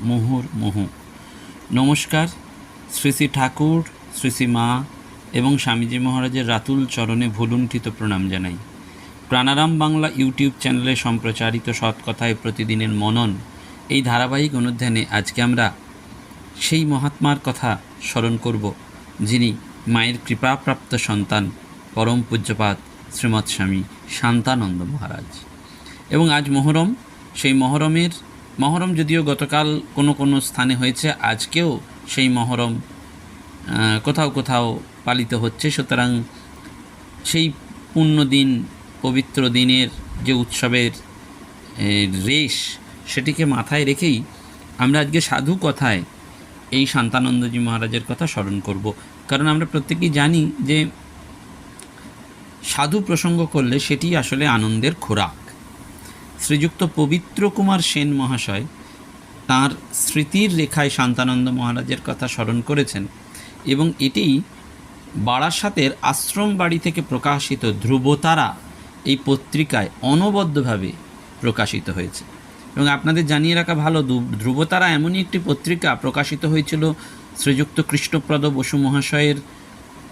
মুহুর্মুহু নমস্কার, শ্রী শ্রী ঠাকুর, শ্রী শ্রী মা এবং স্বামীজি মহারাজের রাতুল চরণে ভুলুণ্ঠিত প্রণাম জানাই। প্রাণারাম বাংলা ইউটিউব চ্যানেলে সম্প্রচারিত সৎকথায় প্রতিদিনের মনন এই ধারাবাহিক অনুধ্যানে আজকে আমরা সেই মহাত্মার কথা স্মরণ করব, যিনি মায়ের কৃপাপ্রাপ্ত সন্তান, পরম পূজ্যপাত শ্রীমৎ স্বামী শান্তানন্দ মহারাজ। এবং আজ মহরম, সেই মহরমের মহরম যদিও গতকাল কোনো কোনো স্থানে হয়েছে, আজকেও সেই মহরম কোথাও কোথাও পালিত হচ্ছে। সুতরাং সেই পুণ্য দিন, পবিত্র দিনের যে উৎসবের রেশ, সেটিকে মাথায় রেখেই আমরা আজকে সাধু কথায় এই শান্তানন্দজি মহারাজের কথা স্মরণ করব। কারণ আমরা প্রত্যেকেই জানি যে সাধু প্রসঙ্গ করলে সেটি আসলে আনন্দের খোরাক। শ্রীযুক্ত পবিত্র কুমার সেন মহাশয় তার স্মৃতির রেখায় শান্তানন্দ মহারাজের কথা স্মরণ করেছেন এবং এটি বারাসাতের আশ্রম বাড়ি থেকে প্রকাশিত ধ্রুবতারা এই পত্রিকায় অনবদ্যভাবে প্রকাশিত হয়েছে। এবং আপনাদের জানিয়ে রাখা ভালো ধ্রুবতারা এমনই একটি পত্রিকা প্রকাশিত হয়েছিল শ্রীযুক্ত কৃষ্ণপ্রদ বসু মহাশয়ের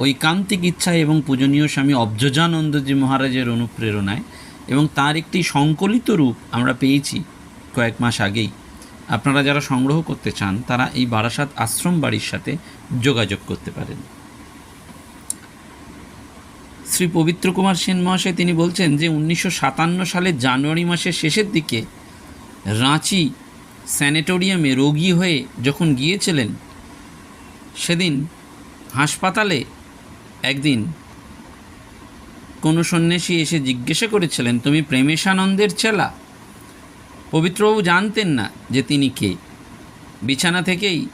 ঐকান্তিক ইচ্ছায় এবং পূজনীয় স্বামী অব্জজানন্দজি মহারাজের অনুপ্রেরণায়। এবং তার একটি সংকলিত রূপ আমরা পেয়েছি কয়েক মাস আগেই। আপনারা যারা সংগ্রহ করতে চান, তারা এই বারাসাত আশ্রম বাড়ির সাথে যোগাযোগ করতে পারেন। শ্রী পবিত্র কুমার সেন মহাশয় তিনি বলছেন যে, উনিশশো সাতান্ন সালের জানুয়ারি মাসের শেষের দিকে রাঁচি স্যানেটোরিয়ামে রোগী হয়ে যখন গিয়েছিলেন, সেদিন হাসপাতালে একদিন কোনো সন্ন্যাসী এসে জিজ্ঞাসা করেছিলেন, তুমি প্রেমেশানন্দের চেলা পবিত্রবাবু জানতেন না যে তিনি কে। বিছানা থেকেই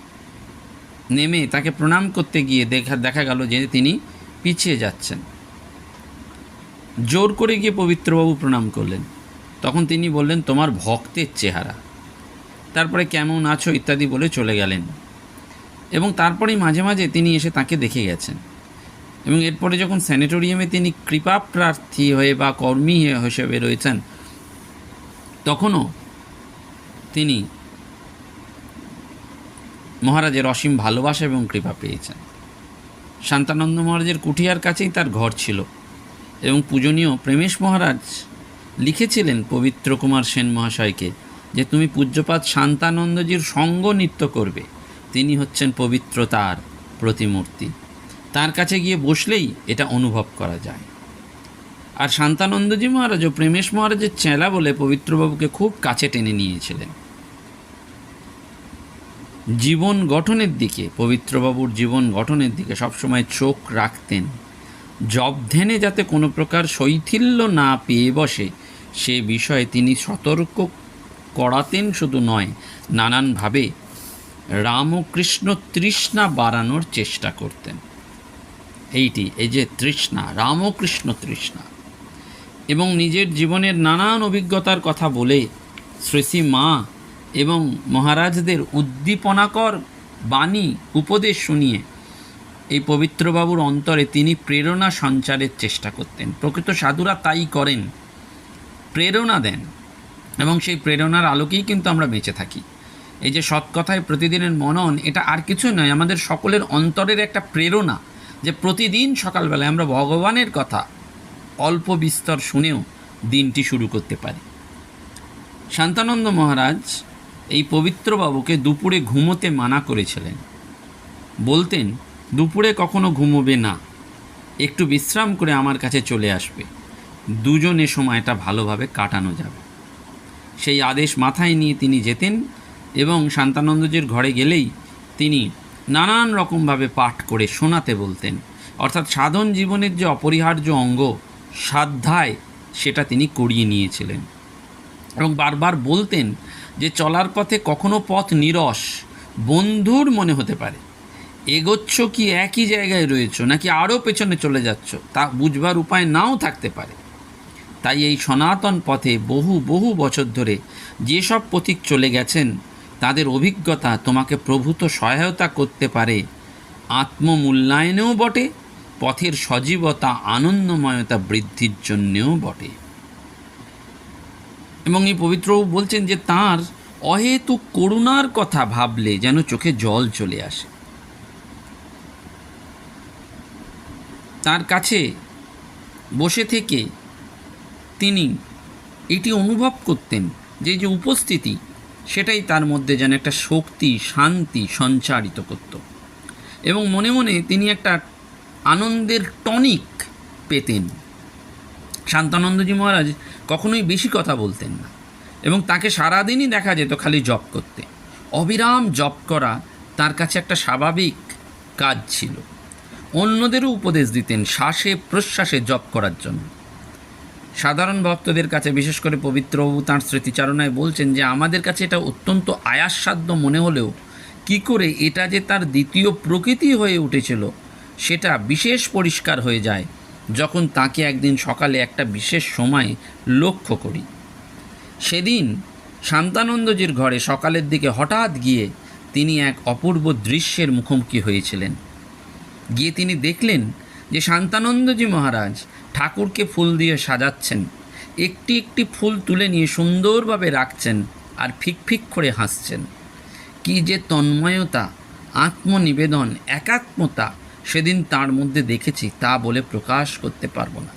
নেমে তাকে প্রণাম করতে গিয়ে দেখা দেখা গেল যে তিনি পিছিয়ে যাচ্ছেন। জোর করে গিয়ে পবিত্রবাবু প্রণাম করলেন। তখন তিনি বললেন, তোমার ভক্তের চেহারা। তারপরে, কেমন আছো? ইত্যাদি বলে চলে গেলেন। এবং তারপরেই মাঝে মাঝে তিনি এসে তাকে দেখে গেছেন। এবং এরপরে যখন স্যানিটোরিয়ামে তিনি কৃপা প্রার্থী হয়ে বা কর্মী হিসেবে রয়েছেন, তখনও তিনি মহারাজের অসীম ভালোবাসা এবং কৃপা পেয়েছেন। শান্তানন্দ মহারাজের কুঠিয়ার কাছেই তার ঘর ছিল এবং পূজনীয় প্রেমেশ মহারাজ লিখেছিলেন পবিত্র কুমার সেন মহাশয়কে যে তুমি পূজ্যপাত শান্তানন্দজির সঙ্গ নৃত্য করবে। তিনি হচ্ছেন পবিত্রতার প্রতিমূর্তি। তার কাছে গিয়ে বসলেই এটা অনুভব করা যায়। আর শান্তানন্দজি মহারাজ ও প্রেমেশ মহারাজের চেলা বলে পবিত্রবাবুকে খুব কাছে টেনে নিয়েছিলেন। জীবন গঠনের দিকে, পবিত্রবাবুর জীবন গঠনের দিকে সবসময় চোখ রাখতেন। জবধ্যানে যাতে কোনো প্রকার শৈথিল্য না পেয়ে বসে, সে বিষয়ে তিনি সতর্ক করাতেন শুধু নয়, নানানভাবে রামকৃষ্ণ তৃষ্ণা বাড়ানোর চেষ্টা করতেন। এইটি, এই যে তৃষ্ণা, রামকৃষ্ণ তৃষ্ণা। এবং নিজের জীবনের নানান অভিজ্ঞতার কথা বলে শ্রী শ্রী মা এবং মহারাজদের উদ্দীপনাকর বাণী, উপদেশ শুনিয়ে এই পবিত্রবাবুর অন্তরে তিনি প্রেরণা সঞ্চারের চেষ্টা করতেন। প্রকৃত সাধুরা তাই করেন। প্রেরণা দেন। এবং সেই প্রেরণার আলোকেই কিন্তু আমরা বেঁচে থাকি। এই যে সৎকথায় প্রতিদিনের মনন, এটা আর কিছু নয়, আমাদের সকলের অন্তরের একটা প্রেরণা। যে প্রতিদিন সকালবেলায় আমরা ভগবানের কথা অল্প বিস্তর শুনেও দিনটি শুরু করতে পারি। শান্তানন্দ মহারাজ এই পবিত্র বাবুকে দুপুরে ঘুমোতে মানা করেছিলেন। বলতেন, দুপুরে কখনো ঘুমোবে না। একটু বিশ্রাম করে আমার কাছে চলে আসবে। দুজনে সময়টা ভালোভাবে কাটানো যাবে। সেই আদেশ মাথায় নিয়ে তিনি যেতেন এবং শান্তানন্দজির ঘরে গেলেই তিনি নানান রকমভাবে পাঠ করে শোনাতে বলতেন। অর্থাৎ সাধন জীবনের যে অপরিহার্য অঙ্গ, সাধ্যায় সেটা তিনি করিয়ে নিয়েছিলেন। এবং বারবার বলতেন যে চলার পথে কখনো পথ নিরস, বন্ধুর মনে হতে পারে। এগোচ্ছ কি একই জায়গায় রয়েছো, নাকি আরও পেছনে চলে যাচ্ছ, তা বুঝবার উপায় নাও থাকতে পারে। তাই এই সনাতন পথে বহু বহু বছর ধরে যেসব পথিক চলে গেছেন তাদের অভিজ্ঞতা তোমাকে প্রভূত সহায়তা করতে পারে। আত্মমূল্যায়নেও বটে, পথের সজীবতা আনন্দময়তা বৃদ্ধির জন্যেও বটে। এবং এই পবিত্রবাবু বলছেন যে তার অহেতুক করুণার কথা ভাবলে যেন চোখে জল চলে আসে। তার কাছে বসে থেকে তিনি এটি অনুভব করতেন যে যে উপস্থিতি সেটাই তার মধ্যে যেন একটা শক্তি, শান্তি সঞ্চারিত করত। এবং মনে মনে তিনি একটা আনন্দের টনিক পেতেন। শান্তানন্দজি মহারাজ কখনোই বেশি কথা বলতেন না এবং তাকে সারাদিনই দেখা যেত খালি জপ করতে। অবিরাম জপ করা তার কাছে একটা স্বাভাবিক কাজ ছিল। অন্যদেরও উপদেশ দিতেন শ্বাসে প্রশ্বাসে জপ করার জন্য। সাধারণ ভক্তদের কাছে, বিশেষ করে পবিত্রবাবু তাঁর স্মৃতিচারণায় বলছেন যে, আমাদের কাছে এটা অত্যন্ত আয়াসসাধ্য মনে হলেও কি করে এটা যে তার দ্বিতীয় প্রকৃতি হয়ে উঠেছিল, সেটা বিশেষ পরিষ্কার হয়ে যায় যখন তাকে একদিন সকালে একটা বিশেষ সময় লক্ষ্য করি। সেদিন শান্তানন্দজির ঘরে সকালের দিকে হঠাৎ গিয়ে তিনি এক অপূর্ব দৃশ্যের মুখোমুখি হয়েছিলেন। গিয়ে তিনি দেখলেন যে, শান্তানন্দজি মহারাজ ঠাকুরকে ফুল দিয়ে সাজাচ্ছেন। একটি একটি ফুল তুলে নিয়ে সুন্দরভাবে রাখছেন আর ফিক করে হাসছেন। কি যে তন্ময়তা, আত্মনিবেদন, একাত্মতা সেদিন তার মধ্যে দেখেছি তা বলে প্রকাশ করতে পারব না।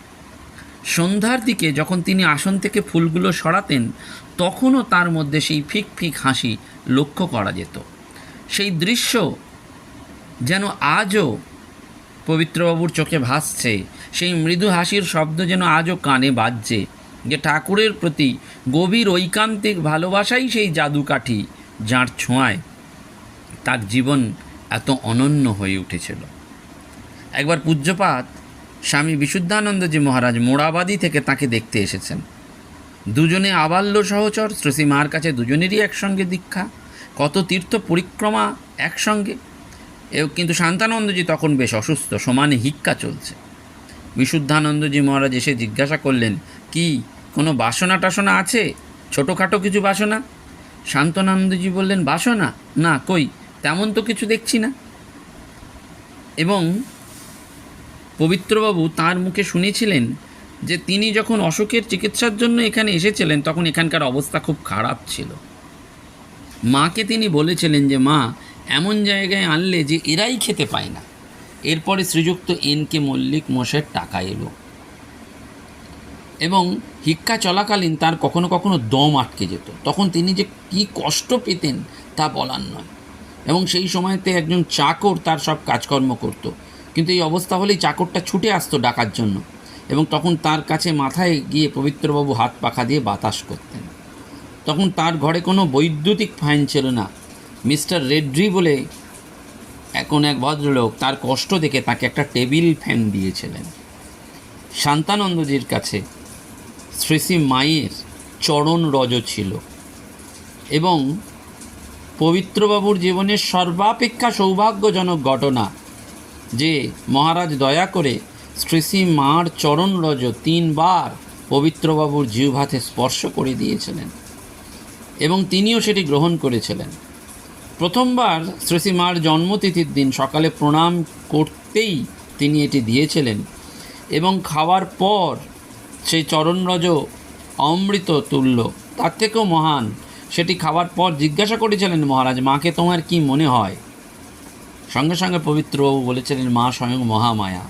সন্ধ্যার দিকে যখন তিনি আসন থেকে ফুলগুলো সরাতেন, তখনও তার মধ্যে সেই ফিক ফিক হাসি লক্ষ্য করা যেত। সেই দৃশ্য যেন আজও পবিত্রবাবুর চোখে ভাসছে। সেই মৃদু হাসির শব্দ যেন আজও কানে বাজছে। যে ঠাকুরের প্রতি গভীর ঐকান্তিক ভালোবাসাই সেই জাদুকাঠি যার ছোঁয়ায় তার জীবন এত অনন্য হয়ে উঠেছিল। একবার পূজ্যপাত স্বামী বিশুদ্ধানন্দজি মহারাজ মোড়াবাদি থেকে তাকে দেখতে এসেছেন। দুজনে আবাল্য সহচর শ্রী মার কাছে দুজনেরই একসঙ্গে দীক্ষা, কত তীর্থ পরিক্রমা একসঙ্গে। এও কিন্তু শান্তানন্দজি তখন বেশ অসুস্থ, সমানে হিক্কা চলছে। বিশুদ্ধানন্দজি মহারাজ এসে জিজ্ঞাসা করলেন, কি, কোনো বাসনা টাসনা আছে? ছোটোখাটো কিছু বাসনা? শান্তনন্দজি বললেন, বাসনা? না, কই? তেমন তো কিছু দেখছি না। এবং পবিত্রবাবু তার মুখে শুনেছিলেন যে তিনি যখন অশোকের চিকিৎসার জন্য এখানে এসেছিলেন, তখন এখানকার অবস্থা খুব খারাপ ছিল। মাকে তিনি বলেছিলেন যে, মা এমন জায়গায় আনলে যে এরাই খেতে পায় না। এরপরে শ্রীযুক্ত এন কে মল্লিক মশের টাকা এলো। এবং হিক্কা চলাকালীন তার কখনো কখনো দম আটকে যেত। তখন তিনি যে কি কষ্ট পেতেন তা বলার নয়। এবং সেই সময়তে একজন চাকর তার সব কাজকর্ম করত। কিন্তু এই অবস্থা হলেই চাকরটা ছুটে আসতো ডাকার জন্য। এবং তখন তার কাছে মাথায় গিয়ে পবিত্রবাবু হাত পাখা দিয়ে বাতাস করতেন। তখন তার ঘরে কোনো বৈদ্যুতিক ফাইন ছিল না। মিস্টার রেড্রি বলে এখন এক ভদ্রলোক তার কষ্ট দেখে তাকে একটা টেবিল ফ্যান দিয়েছিলেন। শান্তানন্দজির কাছে শ্রী শ্রী মায়ের চরণ রজ ছিল এবং পবিত্রবাবুর জীবনের সর্বাপেক্ষা সৌভাগ্যজনক ঘটনা যে মহারাজ দয়া করে শ্রী শ্রী মার চরণ রজ তিনবার পবিত্রবাবুর জিহ্বাতে স্পর্শ করে দিয়েছিলেন এবং তিনিও সেটি গ্রহণ করেছিলেন। প্রথমবার শ্রী মার জন্মতিথির দিন সকালে প্রণাম করতেই তিনি এটি দিয়েছিলেন এবং খাওয়ার পর সেই চরণরজ অমৃত তুল্য, তার থেকেও মহান। সেটি খাওয়ার পর জিজ্ঞাসা করেছিলেন মহারাজ, মাকে তোমার কি মনে হয়? সঙ্গে সঙ্গে পবিত্রবাবু বলেছিলেন, মা স্বয়ং মহামায়া।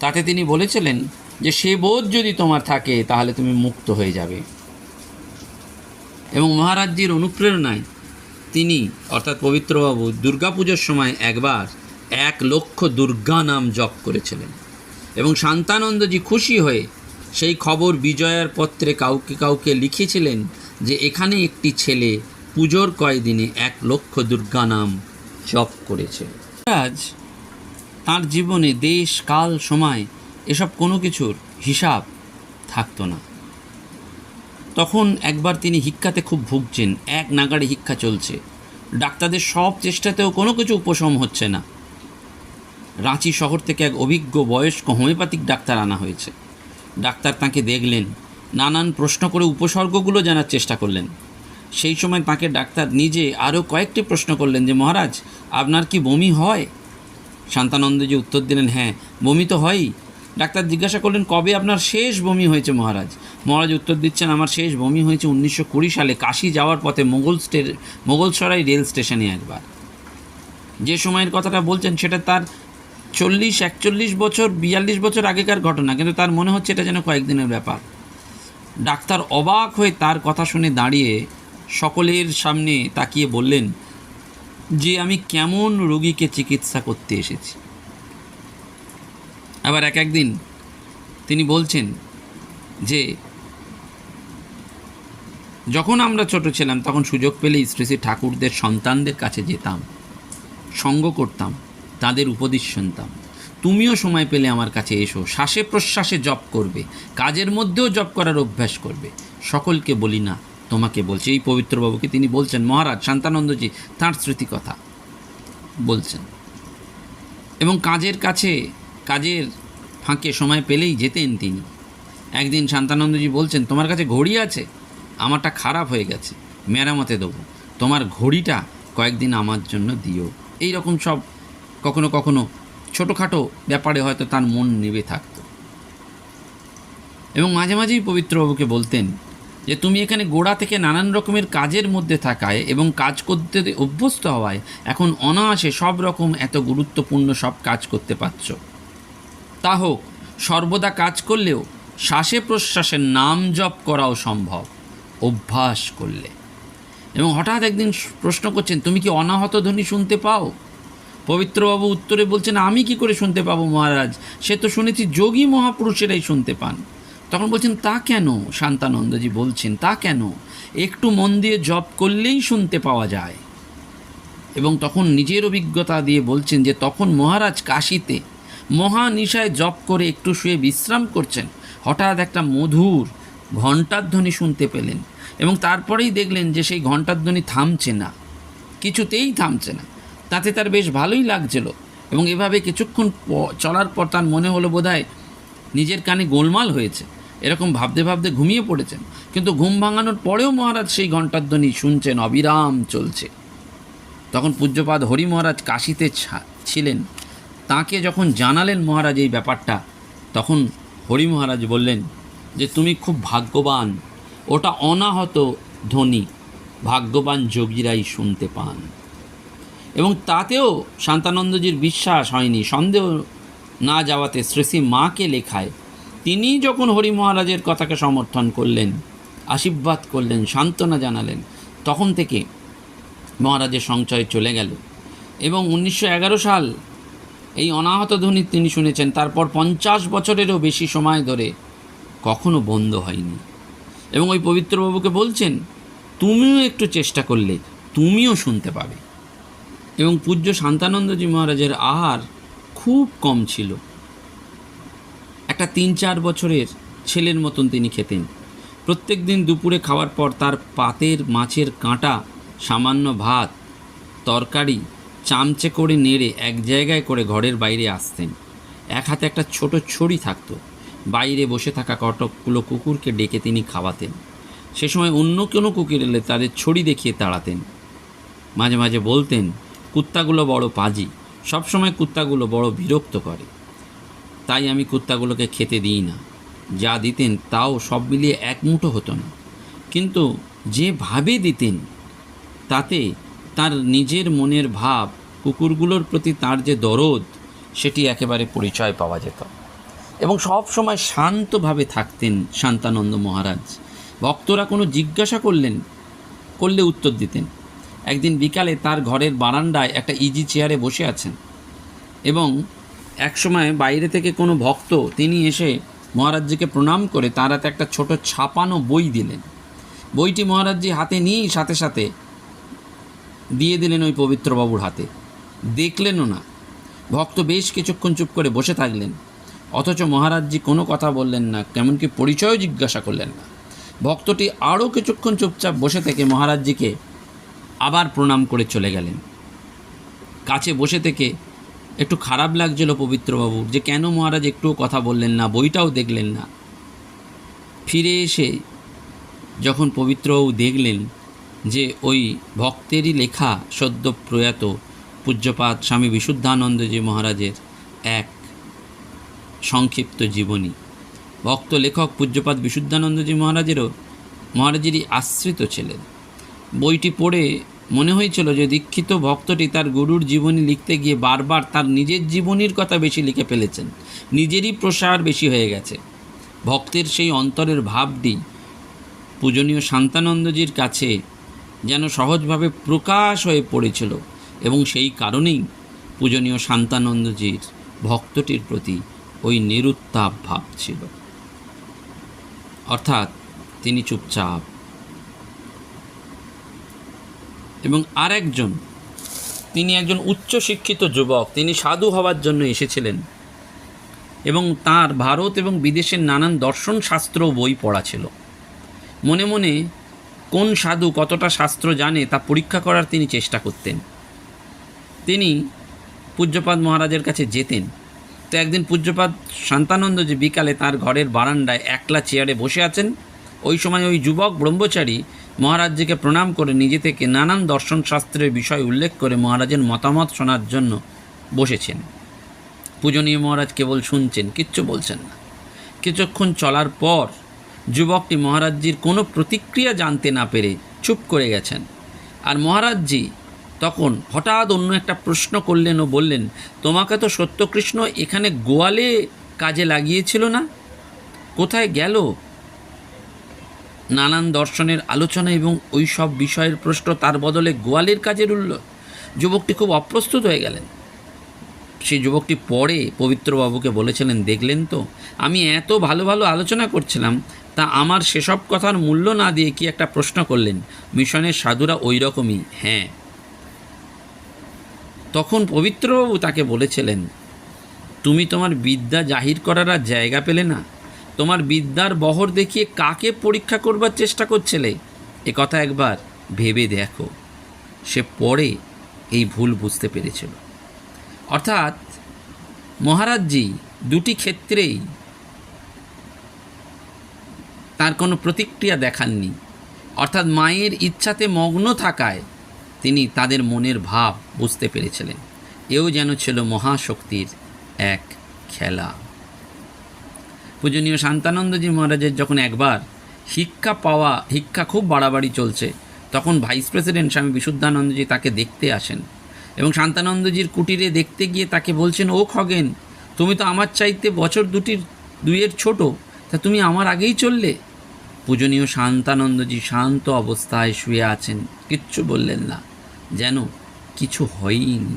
তাতে তিনি বলেছিলেন যে, সে বোধ যদি তোমার থাকে, তাহলে তুমি মুক্ত হয়ে যাবে। এবং মহারাজজির অনুপ্রেরণায় তিনি, অর্থাৎ পবিত্রবাবু, দুর্গাপুজোর সময় একবার এক লক্ষ দুর্গা নাম জপ করেছিলেন। এবং শান্তানন্দজি খুশি হয়ে সেই খবর বিজয়ার পত্রে কাউকে কাউকে লিখেছিলেন যে এখানে একটি ছেলে পুজোর কয়দিনে এক লক্ষ দুর্গা নাম জপ করেছে। আজ তার জীবনে দেশ, কাল, সময় এসব কোনো কিছুর হিসাব থাকতো না। তখন একবার তিনি হিক্কাতে খুব ভুগছেন, এক নাগাড়ে হিক্কা চলছে। ডাক্তারদের সব চেষ্টাতেও কোনো কিছু উপশম হচ্ছে না। রাঁচি শহর থেকে এক অভিজ্ঞ বয়স্ক হোমিওপ্যাথিক ডাক্তার আনা হয়েছে। ডাক্তার তাকে দেখলেন, নানান প্রশ্ন করে উপসর্গগুলো জানার চেষ্টা করলেন। সেই সময় তাকে ডাক্তার নিজে আরও কয়েকটি প্রশ্ন করলেন যে, মহারাজ, আপনার কি বমি হয়? শান্তানন্দ যে উত্তর দিলেন হ্যাঁ বমি তো হয়ই। ডাক্তার জিজ্ঞাসা করলেন, কবে আপনার শেষ বমি হয়েছে মহারাজ? মহারাজ উত্তর দিচ্ছেন, আমার শেষ বমি হয়েছে উনিশশো কুড়ি সালে কাশি যাওয়ার পথে মোগল স্টে মোগলসরাই রেল স্টেশনে একবার। যে সময়ের কথাটা বলছেন, সেটা তার চল্লিশ, একচল্লিশ বছর, বিয়াল্লিশ বছর আগেকার ঘটনা, কিন্তু তার মনে হচ্ছে এটা যেন কয়েকদিনের ব্যাপার। ডাক্তার অবাক হয়ে তার কথা শুনে দাঁড়িয়ে সকলের সামনে তাকিয়ে বললেন, যে আমি কেমন রোগীকে চিকিৎসা করতে এসেছি। আবার এক একদিন তিনি বলছেন যে, যখন আমরা ছোট ছিলাম, তখন সুযোগ পেলে শ্রী শ্রী ঠাকুরদের সন্তানদের কাছে যেতাম, সঙ্গ করতাম, তাদের উপদেশ শুনতাম। তুমিও সময় পেলে আমার কাছে এসো, শ্বাসে প্রশ্বাসে জপ করবে, কাজের মধ্যেও জপ করার অভ্যাস করবে। সকলকে বলি না, তোমাকে বলছে। এই পবিত্রবাবুকে তিনি বলছেন, মহারাজ, শান্তানন্দজি, তাঁর স্মৃতি কথা। বলছেন। এবং কাজের কাছে কাজের ফাঁকে সময় পেলেই যেতেন তিনি। একদিন শান্তানন্দজি বলছেন, তোমার কাছে ঘড়ি আছে? আমারটা খারাপ হয়ে গেছে, মেরামতে দেবো। তোমার ঘড়িটা কয়েকদিন আমার জন্য দিও। এই রকম সব কখনো কখনো ছোটোখাটো ব্যাপারে হয়তো তার মন নেবে থাকত। এবং মাঝে মাঝেই পবিত্রবাবুকে বলতেন যে, তুমি এখানে গোড়া থেকে নানান রকমের কাজের মধ্যে থাকায় এবং কাজ করতে অভ্যস্ত হওয়ায় এখন অনায়াসে সব রকম এত গুরুত্বপূর্ণ সব কাজ করতে পারছ। তা হোক, সর্বদা কাজ করলেও শ্বাসে প্রশ্বাসের নাম জপ করাও সম্ভব, অভ্যাস করলে। এবং হঠাৎ একদিন প্রশ্ন করছেন, তুমি কি অনাহত ধ্বনি শুনতে পাও? পবিত্রবাবু উত্তরে বলছেন, আমি কি করে শুনতে পাবো মহারাজ? সে তো শুনেছি যোগী মহাপুরুষেরাই শুনতে পান। তখন বলছেন, তা কেন? শান্তানন্দজি বলছেন, তা কেন? একটু মন দিয়ে জপ করলেই শুনতে পাওয়া যায়। এবং তখন নিজের অভিজ্ঞতা দিয়ে বলছেন যে, তখন মহারাজ কাশিতে মহানিশায় জপ করে একটু শুয়ে বিশ্রাম করছেন। হঠাৎ একটা মধুর ঘণ্টার ধ্বনি শুনতে পেলেন এবং তারপরেই দেখলেন যে সেই ঘণ্টার ধ্বনি থামছে না। কিছুতেই থামছে না। তাতে তার বেশ ভালোই লাগছিল এবং এভাবে কিছুক্ষণ চলার পর তার মনে হলো বোধহয় নিজের কানে গোলমাল হয়েছে। এরকম ভাবতে ভাবতে ঘুমিয়ে পড়েছেন। কিন্তু ঘুম ভাঙানোর পরেও মহারাজ সেই ঘণ্টার ধ্বনি শুনছেন, অবিরাম চলছে। তখন পূজ্যপাদ হরি মহারাজ কাশিতে ছিলেন। তাকে যখন জানালেন মহারাজ এই ব্যাপারটা, তখন হরি মহারাজ বললেন যে, তুমি খুব ভাগ্যবান, ওটা অনাহত ধ্বনি, ভাগ্যবান যোগীরাই শুনতে পান। এবং তাতেও শান্তানন্দজির বিশ্বাস হয়নি, সন্দেহ না যাওয়াতে শ্রেষী মাকে লেখায়, তিনি যখন হরি মহারাজের কথাকে সমর্থন করলেন, আশীর্বাদ করলেন, সান্ত্বনা জানালেন, তখন থেকে মহারাজের সংশয় চলে গেল। এবং উনিশশো এগারো সাল এই অনাহত ধ্বনি তিনি শুনেছেন, তারপর পঞ্চাশ বছরেরও বেশি সময় ধরে কখনো বন্ধ হয়নি। এবং ওই পবিত্রবাবুকে বলছেন, তুমিও একটু চেষ্টা করলে, তুমিও শুনতে পাবে। এবং পূজ্য শান্তানন্দজি মহারাজের আহার খুব কম ছিল। একটা তিন চার বছরের ছেলের মতন তিনি খেতেন। প্রত্যেক দিন দুপুরে খাওয়ার পর তার পাতের মাছের কাঁটা, সামান্য ভাত, তরকারি চামচে করে নেড়ে এক জায়গায় করে ঘরের বাইরে আসতেন। এক হাতে একটা ছোট ছড়ি থাকতো। বাইরে বসে থাকা কটকগুলো কুকুরকে ডেকে তিনি খাওয়াতেন। সে সময় অন্য কোনো কুকুর এলে তাদের ছড়ি দেখিয়ে তাড়াতেন। মাঝে মাঝে বলতেন, কুত্তাগুলো বড় পাজি। সবসময় কুত্তাগুলো বড় বিরক্ত করে। তাই আমি কুত্তাগুলোকে খেতে দিই না। যা দিতেন তাও সব মিলিয়ে এক মুঠো হতো না। কিন্তু যেভাবে দিতেন, তাতে তার নিজের মনের ভাব কুকুরগুলোর প্রতি তার যে দরদ, সেটি একেবারে পরিচয় পাওয়া যেত। এবং সব সময় শান্তভাবে থাকতেন শান্তানন্দ মহারাজ। ভক্তরা কোনো জিজ্ঞাসা করলেন, করলে উত্তর দিতেন। একদিন বিকালে তার ঘরের বারান্দায় একটা ইজি চেয়ারে বসে আছেন। এবং একসময় বাইরে থেকে কোনো ভক্ত তিনি এসে মহারাজজিকে প্রণাম করে তার হাতে একটা ছোট ছাপানো বই দিলেন। বইটি মহারাজজি হাতে নিয়েই সাথে সাথে দিয়ে দিলেন ওই পবিত্রবাবুর হাতে। দেখলেনও না। ভক্ত বেশ কিছুক্ষণ চুপ করে বসে থাকলেন। অথচ মহারাজজি কোনো কথা বললেন না কেমনকি পরিচয়ও জিজ্ঞাসা করলেন না। ভক্তটি আরও কিছুক্ষণ চুপচাপ বসে থেকে মহারাজজিকে আবার প্রণাম করে চলে গেলেন। কাছে বসে থেকে একটু খারাপ লাগছিল পবিত্রবাবুর যে কেন মহারাজ একটুও কথা বললেন না, বইটাও দেখলেন না। ফিরে এসে যখন পবিত্রবাবু দেখলেন যে ওই ভক্তেরই লেখা সদ্য প্রয়াত পূজ্যপাত স্বামী বিশুদ্ধানন্দজি মহারাজের এক সংক্ষিপ্ত জীবনী। ভক্ত লেখক পূজ্যপাত বিশুদ্ধানন্দজি মহারাজেরও, মহারাজেরই আশ্রিত ছিলেন। বইটি পড়ে মনে হয়েছিল যে দীক্ষিত ভক্তটি তার গুরুর জীবনী লিখতে গিয়ে বারবার তার নিজের জীবনীর কথা বেশি লিখে ফেলেছেন। নিজেরই প্রসার বেশি হয়ে গেছে। ভক্তের সেই অন্তরের ভাবটি পূজনীয় শান্তানন্দজির কাছে যেন সহজভাবে প্রকাশ হয়ে পড়েছিল এবং সেই কারণেই পূজনীয় শান্তানন্দজির ভক্তটির প্রতি ওই নিরুত্তাপ ভাব ছিল। অর্থাৎ তিনি চুপচাপ এবং আরেকজন, তিনি একজন উচ্চশিক্ষিত যুবক, তিনি সাধু হওয়ার জন্য এসেছিলেন এবং তার ভারত এবং বিদেশের নানান দর্শন শাস্ত্র বই পড়া ছিল। মনে মনে কোন সাধু কতটা শাস্ত্র জানে তা পরীক্ষা করার তিনি চেষ্টা করতেন। তিনি পূজ্যপাদ মহারাজের কাছে যেতেন। তো একদিন পূজ্যপাদ শান্তানন্দ যে বিকালে তার ঘরের বারান্দায় একলা চেয়ারে বসে আছেন, ওই সময় ওই যুবক ব্রহ্মচারী মহারাজজিকে প্রণাম করে নিজে থেকে নানান দর্শন শাস্ত্রের বিষয় উল্লেখ করে মহারাজের মতামত শোনার জন্য বসেছেন। পূজনীয় মহারাজ কেবল শুনছেন, কিচ্ছু বলছেন না। কিছুক্ষণ চলার পর যুবকটি মহারাজজির কোনো প্রতিক্রিয়া জানতে না পেরে চুপ করে গেছেন। আর মহারাজজি তখন হঠাৎ অন্য একটা প্রশ্ন করলেন ও বললেন, তোমাকে তো সত্যকৃষ্ণ এখানে গোয়ালে কাজে লাগিয়েছিল না? কোথায় গেল? নানান দর্শনের আলোচনা এবং ওই সব বিষয়ের প্রশ্ন তার বদলে গোয়ালের কাজের উল্ল যুবকটি খুব অপ্রস্তুত হয়ে গেলেন। সেই যুবকটি পরে পবিত্রবাবুকে বলেছিলেন, দেখলেন তো, আমি এত ভালো ভালো আলোচনা করছিলাম তা আমার সেসব কথার মূল্য না দিয়ে কি একটা প্রশ্ন করলেন? মিশনের সাধুরা ওই রকমই হ্যাঁ। তখন পবিত্রবাবু তাকে বলেছিলেন, তুমি তোমার বিদ্যা জাহির করার আর জায়গা পেলে না। তোমার বিদ্যার বহর দেখিয়ে কাকে পরীক্ষা করবার চেষ্টা করছিলে? এ কথা একবার ভেবে দেখো সে পরে এই ভুল বুঝতে পেরেছিল। অর্থাৎ মহারাজজি দুটি ক্ষেত্রেই তার কোনো প্রতিক্রিয়া দেখাননি। অর্থাৎ মায়ের ইচ্ছাতে মগ্ন থাকায় তিনি তাদের মনের ভাব বুঝতে পেরেছিলেন। এও যেন ছিল মহাশক্তির এক খেলা। পূজনীয় শান্তানন্দজি মহারাজের যখন একবার শিক্ষা পাওয়া, শিক্ষা খুব বাড়াবাড়ি চলছে, তখন ভাইস প্রেসিডেন্ট স্বামী বিশুদ্ধানন্দজি তাকে দেখতে আসেন এবং শান্তানন্দজির কুটিরে দেখতে গিয়ে তাকে বলছেন, ও খগেন, তুমি তো আমার চাইতে বছর দুটির, দুইয়ের ছোট, তা তুমি আমার আগেই চললে? পূজনীয় শান্তানন্দজি শান্ত অবস্থায় শুয়ে আছেন। কিচ্ছু বললেন না। যেন কিছু হয়ইনি।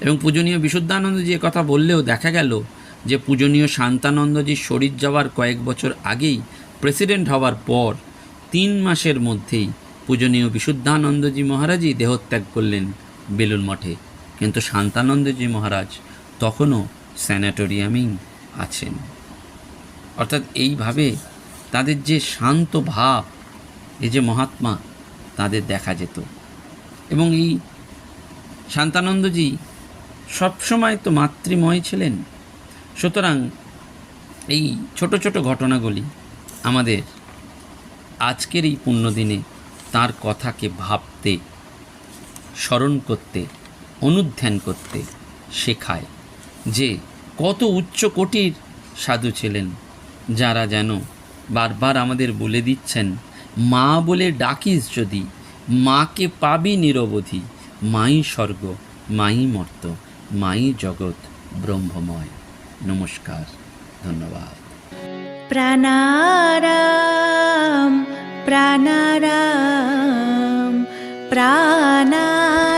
এবং পূজনীয় বিশুদ্ধানন্দজি কথা বললেও দেখা গেল যে পূজনীয় শান্তানন্দজির শরীর যাওয়ার কয়েক বছর আগেই প্রেসিডেন্ট হওয়ার পর তিন মাসের মধ্যেই পূজনীয় বিশুদ্ধানন্দজি মহারাজই দেহত্যাগ করলেন বেলুর মঠে। কিন্তু শান্তানন্দজি মহারাজ তখনও স্যানাটোরিয়ামেই আছেন। অর্থাৎ এইভাবে তাদের যে শান্ত ভাব, এই যে মহাত্মা, তাদের দেখা যেত। এবং এই শান্তানন্দজি সবসময় তো মাতৃময় ছিলেন। সুতরাং এই ছোট ছোট ঘটনাগুলি আমাদের আজকের এই পুণ্যদিনে তার কথাকে ভাবতে, স্মরণ করতে, অনুধ্যান করতে শেখায় যে কত উচ্চ কোটির সাধু ছিলেন, যারা যেন বারবার আমাদের বলে দিচ্ছেন, মা বলে ডাকিস যদি, মাকে পাবি নিরবধি, মাই স্বর্গ, মাই মর্ত, মাই জগৎ ব্রহ্মময়। নমস্কার, ধন্যবাদ। প্রাণারাম প্রাণারাম প্রাণা